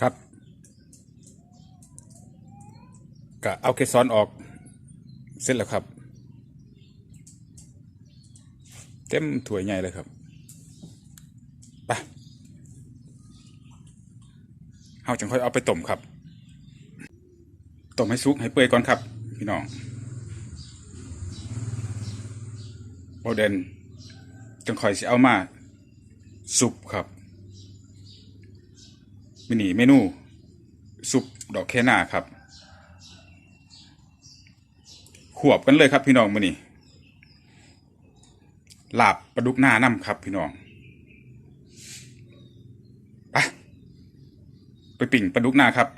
ครับก็เอาเกสรออกเสร็จแล้วครับ เต็มถ้วยใหญ่เลยครับไปเฮาจังค่อยเอาไปต้มครับต้มให้สุกให้เปื่อยก่อนครับ พี่น้องโอเดนจังค่อยสิเอามา สุปครับ มินิเมนูซุปดอกแคนาครับขวบกันเลยครับพี่น้องมินิหลาบปลาดุกหน้าน้ำครับพี่น้องไปไปปิ่งปลาดุกหน้าครับ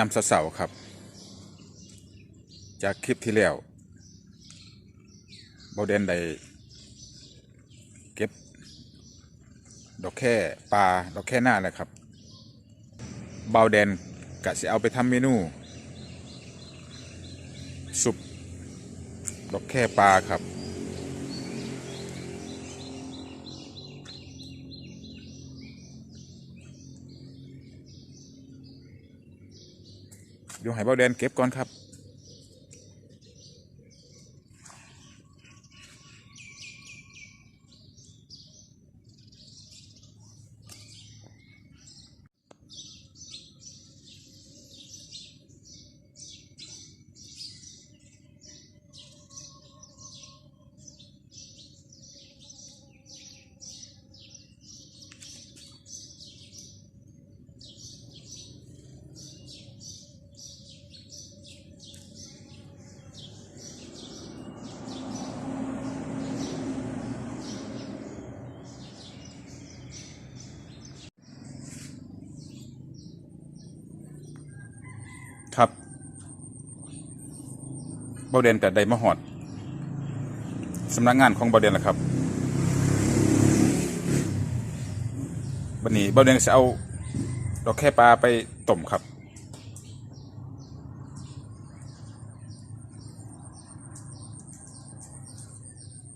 ยากาเสาครับ จากคลิปที่แล้วเบาเดนได้เก็บ ดอกแค่ปลาดอกแค่หน้าแหละครับเบาแดนกะสิเอาไปทำเมนู สุปดอกแค่ปลาครับ เดี๋ยวให้เบาแดนเก็บก่อนครับครับ เบาเดนแต่ใดมาหอดสำนักงานของเบาเดนแหละครับวันนี้เบาเดนจะเอาดอกแค่ปลาไปต้มครับ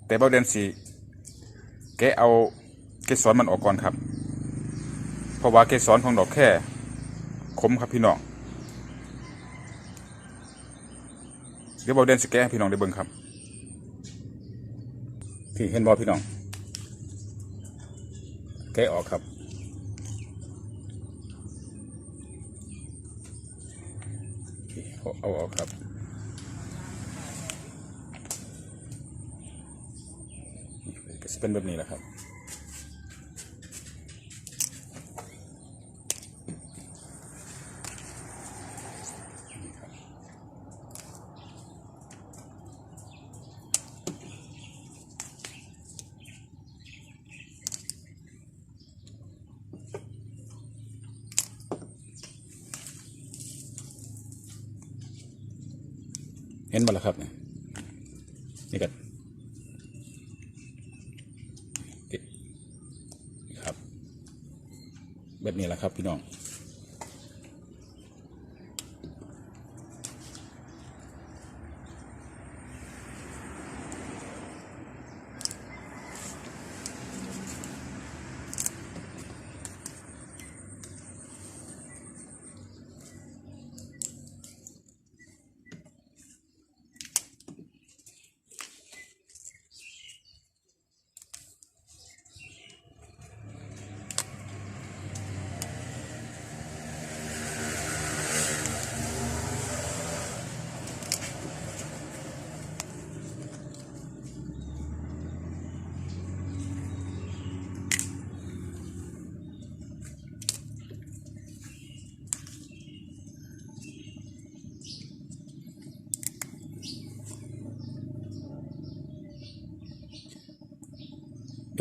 แต่เบาเดนสีแกเอาเกสรมันออกก่อนครับ เพราะว่าเกสรของดอกแค่ขมครับพี่น้อง เดี๋ยวเบาเดนสแกนพี่น้องได้เบิ่งครับพี่เห็นบอพี่น้องแกะออกครับ เอาออกครับจะเป็นแบบนี้แหละครับ เห็นบ่ล่ะครับเนี่ยนี่กันนี่ครับ แบบนี้แหละครับพี่น้อง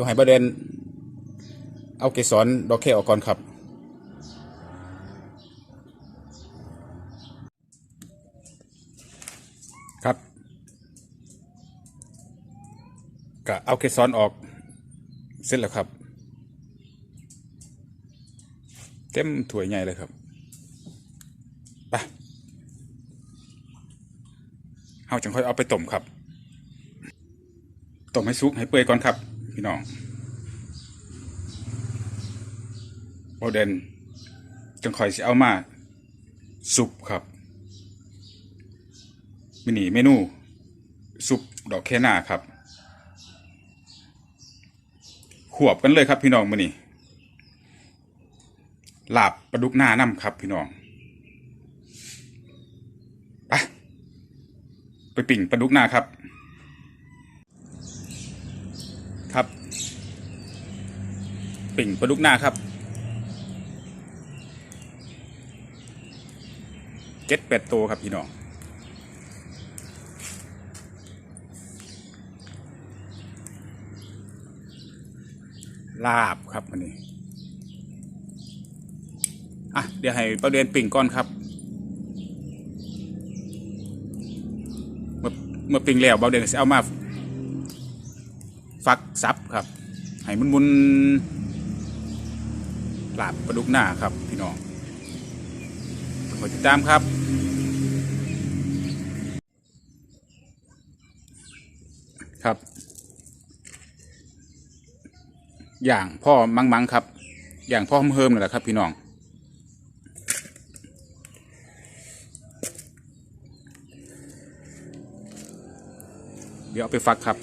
ยวให้ประเด็นเอาเกสรดอกแค่ออกก่อนครับ ครับก็เอาเกสรออกเสร็จแล้วครับเต็มถ้วยใหญ่เลยครับไปเอาจังค่อยเอาไปต้มครับต้มให้สุกให้เปื่อยก่อนครับ พี่น้องโอเดนจังคอยสิเอามาสุปครับมินี่เมนูสุปดอกแคนาครับขวบกันเลยครับพี่น้องมื้อนี้ลาบปลาดุกหน้าน้ำครับพี่น้องไปไปปิ่งปลาดุกหน้าครับ ปิ่งปลาดุกหน้าครับเจ็ดเป็ดโตวครับพี่น้องลาบครับอันนี้อะ เดี๋ยวให้ประเด็นปิ่งก่อนครับ เมื่อเมื่อปิ่งแล้วเบาเดนจะเอามา ฟักซับครับ ให้มุนมุน ลาบปลาดุกหน้าครับพี่น้องขอติดตามครับ ครับ อย่างพ่อมังมังครับ อย่างพ่อเฮิมนี่แหละครับ พี่น้องเดี๋ยวเอาไปฟักครับ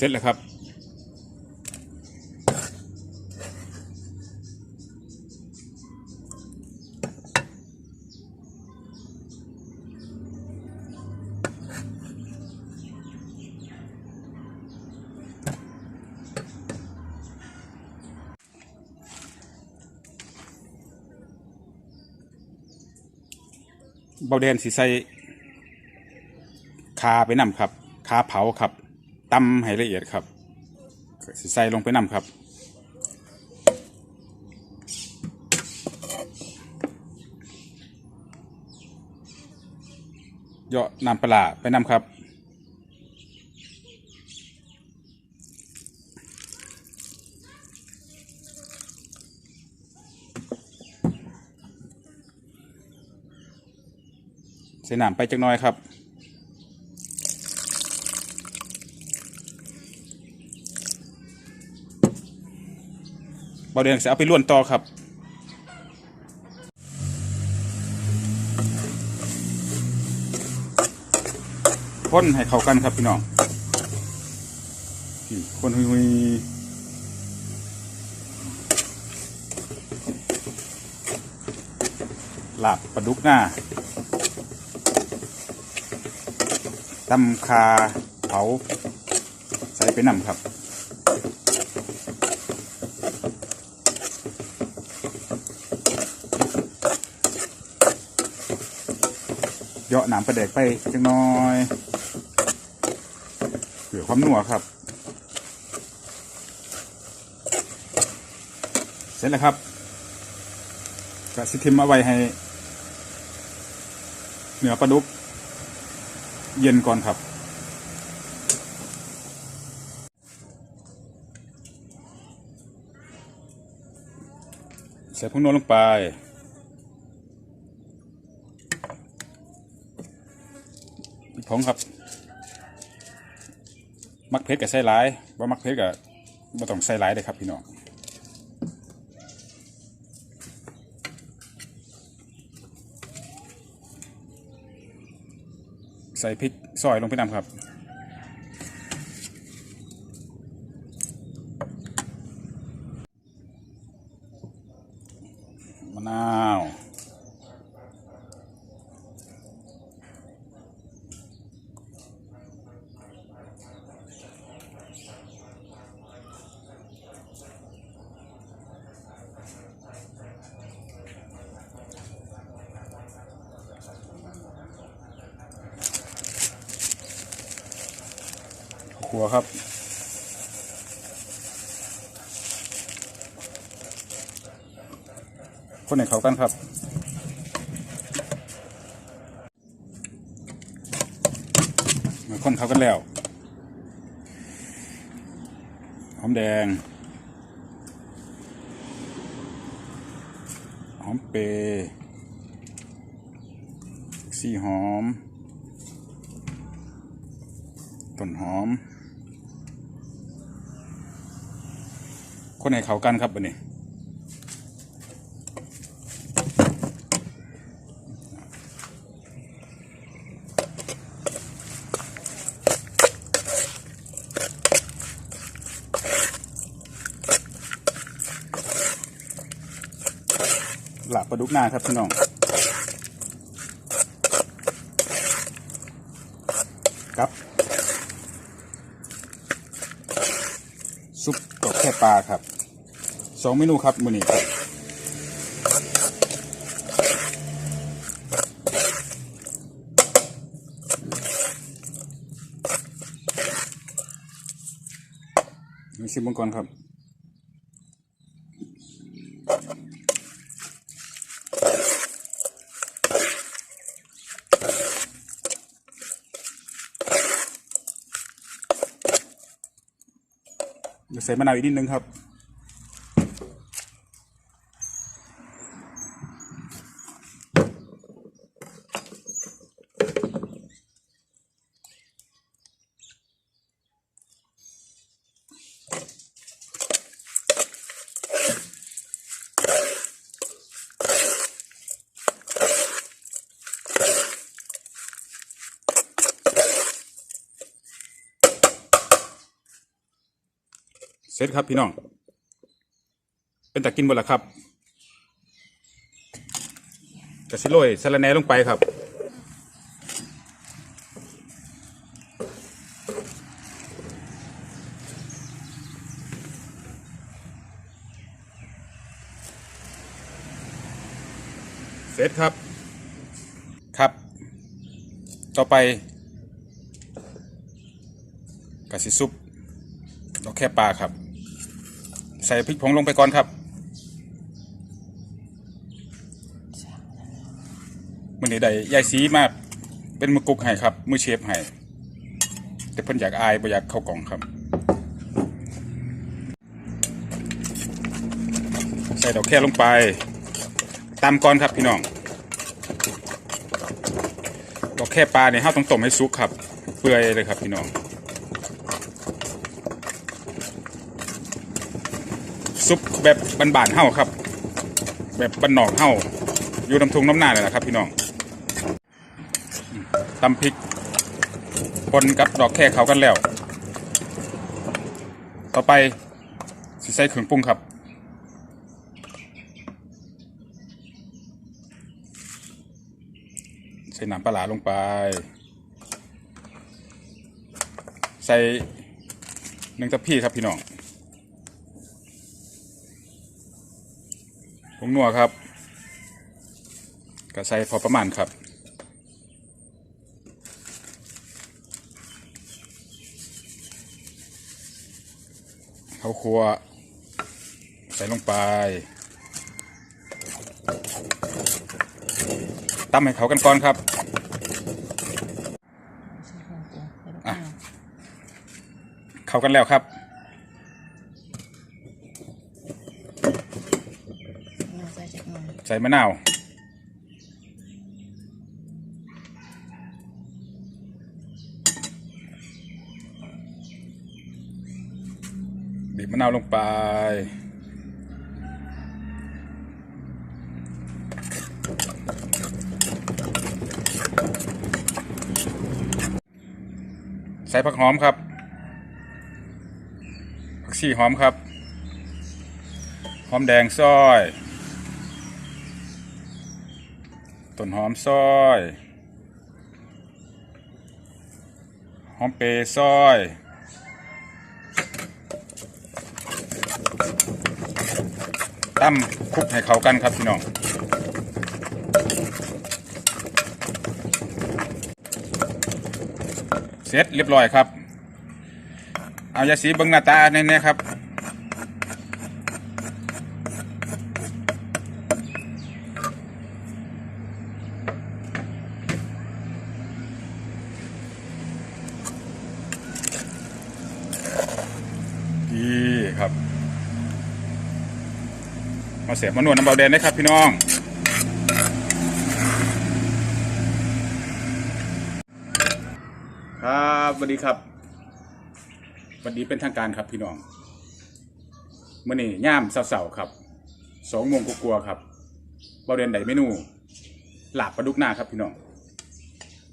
เสร็จแล้วครับ เบาแดนสีใส่คาไปนำครับคาเผาครับ ตำให้ละเอียดครับสีใส่ลงไปนำครับ เยาะน้ำปลาไปนำครับใส่น้ำไปจักหน่อยครับ บอเดียนจะเอาไปล้วนต่อครับคนให้เข้ากันครับพี่น้องพี่คนหุยๆลาบปลาดุกหน้าตำคาเผาใส่ไปนำครับ เยาะหนามประเดกไปจังน้อยเผื่อความหนัวครับ เสร็จแล้วครับกะสิทิมเอาไว้ให้เนื้อปลาดุก เย็นก่อนครับ ใส่พวกนวลลงไป พริก ผงครับ มักเพชรกับไส้ร้ายว่ามักเพชรกับบ่ต้องไส้ร้ายเลยครับพี่น้องใส่พริกซอยลงไปนำครับ ครัวครับ คนไหนเขากันครับเมื่อคนเขากันแล้ว หอมแดง หอมเปรย์ซี่หอมต้นหอม คนไหนเขากันครับวันนี้หลับปลาดุกหน้าครับพี่น้องครับซุปดอกแค่ปลาครับ สองเมนูครับมื้อนี้มีชิมมังกรครับเดี๋ยวใส่มะนาวอีกนิดนึงครับ ร็จครับพี่น้อง เป็นตะกินหมดแล้วครับกระสิโรยสะระแหนลงไปครับเสร็จครับ ครับ ต่อไปกระสิซุปดอกแค่ปลาครับ ใส่พริกผงลงไปก่อนครับมื่อนี้ได้ยายสีมาเป็นมือกุกให้ครับ มือเชฟให้แต่เพิ่นอยากอายบ่อยากเข้ากล่องครับ ใส่ดอกแค่ลงไปตามก่อนครับพี่น้องดอกแค่ปลาเนี่ยห้าต้องต้มให้สุกครับ เปื่อยเลยครับพี่น้อง ซุปแบบบานๆเฮาครับ แบบบานนอกเฮาอยู่น้ำทุงน้ำหน้าเลยนะครับ พี่น้องตำพริกคนกับดอกแค่เขากันแล้ว ต่อไปสิใส่เครื่องปรุงครับ ใส่น้ำปลาร้าลงไป ใส่หนึ่งตะพี่ครับพี่น้อง งนัวครับก็ใส่พอประมาณครับข้าวคั่วใส่ลงไปตำให้เขากันก่อนครับอะเข้ากันแล้วครับ ใส่จากหน่อย ใส่มะนาวบีบมะนาวลงไป ใส่ผักหอมครับ ผักชีหอมครับ หอมแดงซอย ต้นหอมซอยหอมเปย์ซอยตั้มคุกให้เขากันครับพี่น้องเสร็จเรียบร้อยครับ เอายาสีเบิงหน้าตาแน่ๆครับ ดีครับ มา เสียบมานวดน้ำเบาแดงได้ครับพี่น้อง ครับสวัสดีครับสวัสดีเป็นทางการครับพี่น้องเมื่อนี้ย่ามเสาๆครับสองโมงกลัวๆครับเบาแดนไดเมนูหลาบปลาดุกหน้าครับพี่น้อง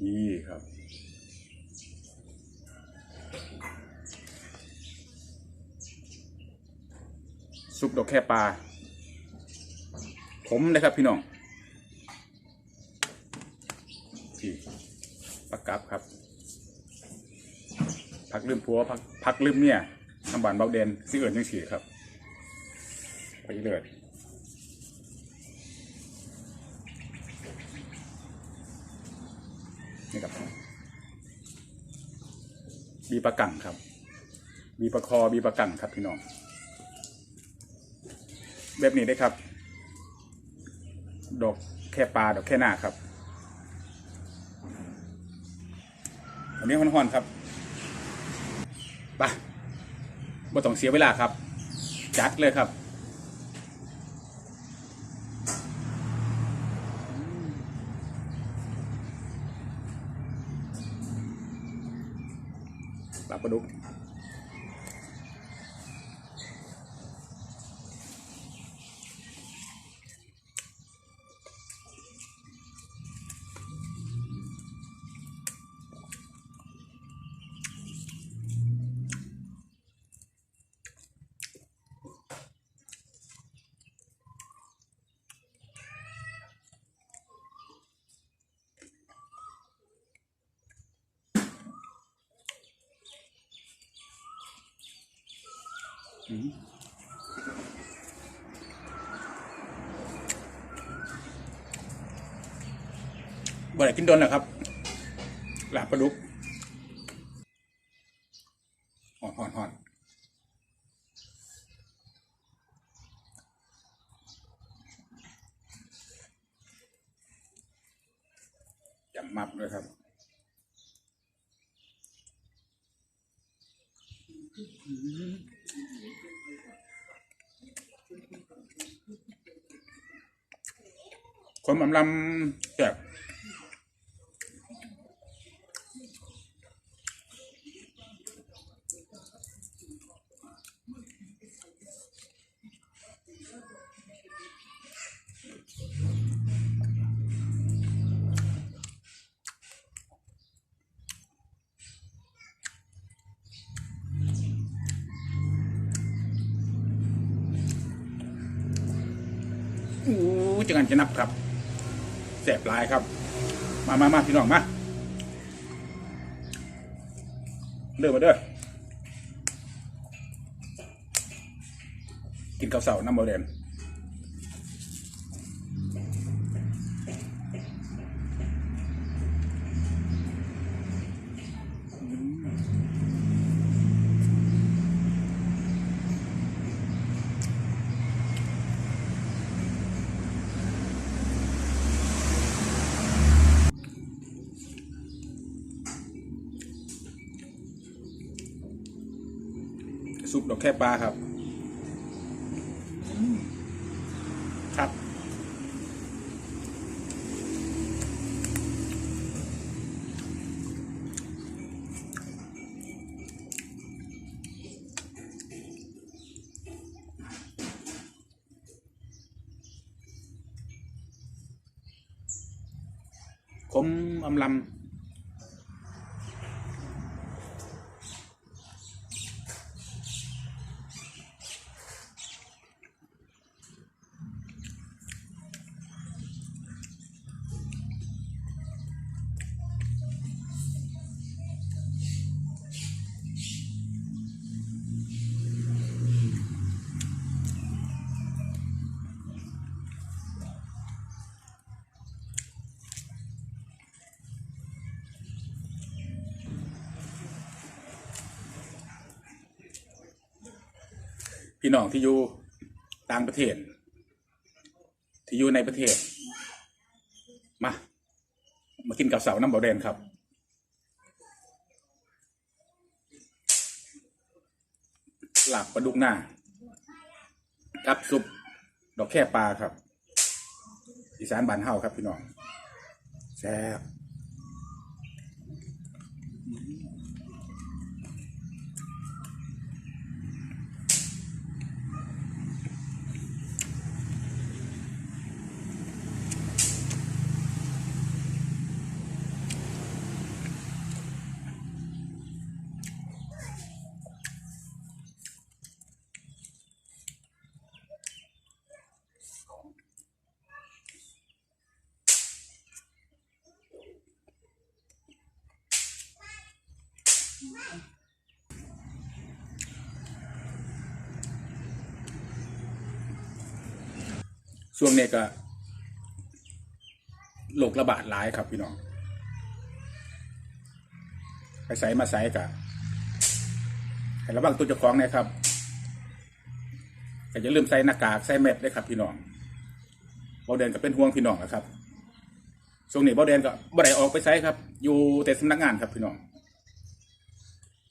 นี่ครับซุปดอกแค่ปลา ผมนะครับพี่น้องพี่ปลากรับครับพักลืมผัวพักพักลืมเมียทำบานเบาเดนซิเอิญยังฉีครับไปเลยนี่ครับบีปลากังครับ บีปลาคอบีปลากังครับพี่น้อง แบบนี้ได้ครับ ดอกแค่ปลาดอกแค่หน้าครับอันนี้ห้อนๆครับไปบ่ต้องเสียเวลาครับ จัดเลยครับปลาปลาดุก บ่ได้กินโดนนะครับ หลาบปลาดุกหอนหอนหอนจำมับเลยครับ คนอำลำแจกอู้จังงันจะนับครับ แสบหลายครับ มามาพี่น้องมาเริ่มมาเด้อกินข้าวเสาน้ำบอแดง ดอกแค่ปลาครับครับ พี่น้องที่อยู่ต่างประเทศ ที่อยู่ในประเทศ มา มากินกับเสาน้ำเบาแดงครับหลับปลาดุกหน้ากับซุปดอกแค่ปลาครับอีสานบานเฮาครับพี่น้องแซ่บ ช่วงนี้ก็โรคระบาดหลายครับพี่น้อง ไปใส่มาใส่กะให้ระวังตัวเจ้าของนะครับก็อย่าลืมใส่หน้ากากใส่แมสด้วยครับ พี่น้องบอเดนก็เป็นห่วงพี่น้องนะครับช่วงนี้บอเดนก็บ่ได้ออกไปใส่ครับ อยู่แต่สำนักงานครับพี่น้อง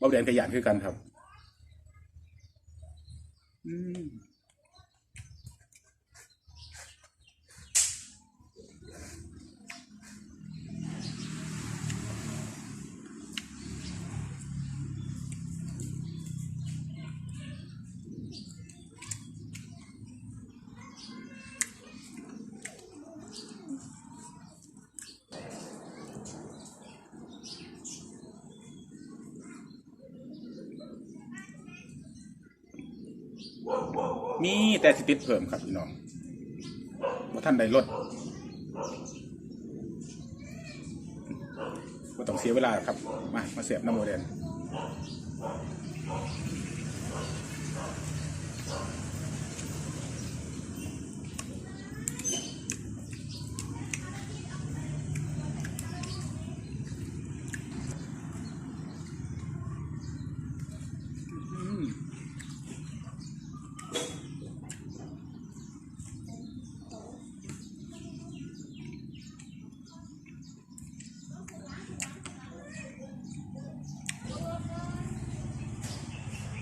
บอเดนก็ยานคือกันครับ อืม มีแต่สิติดเพิ่มครับพี่น้องว่าท่านใดลดว่าต้องเสียเวลาครับ มา มาเสียบน้ำโมเดน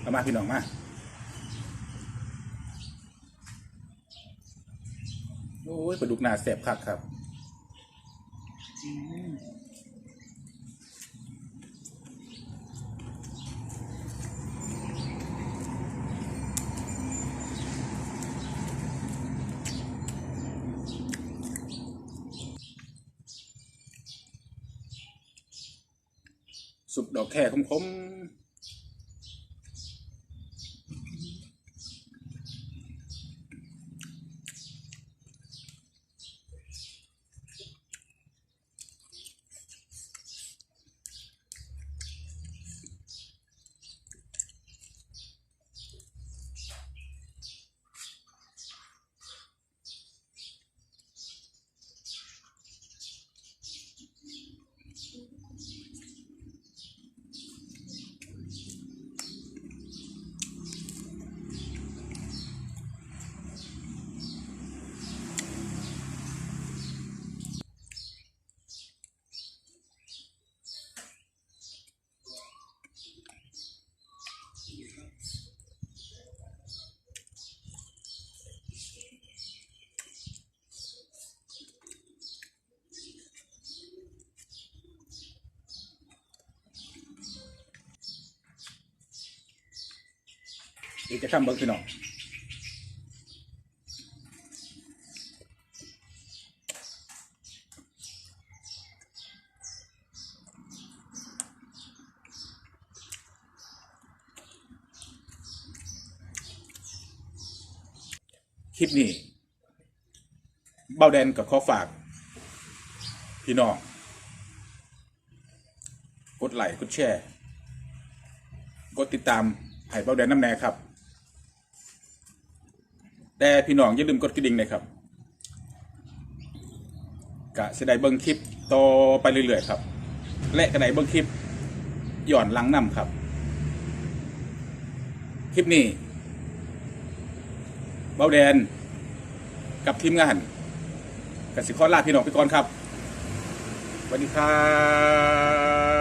เอามาพี่น้องมาโอ้ยปลาดุกหนาแสบคักครับสุปดอกแค่คมๆ อีกจะทำเบิ้งพี่น้องคลิปนี้เบ้าแดนกับข้อฝาก พี่น้อง กดไลค์กดแชร์ กดติดตามให้เบ้าแดนน้ำแน่ครับ แต่พี่น้องอย่าลืมกดกระดิ่งนะครับกะจะได้เบิ้งคลิปต่อไปเรื่อยๆครับ และกระไดเบิ้งคลิปหย่อนลังนำครับ คลิปนี้เบาแดน กับทีมงานกสิคอลาพี่น้องไปก่อนครับสวัสดีครับ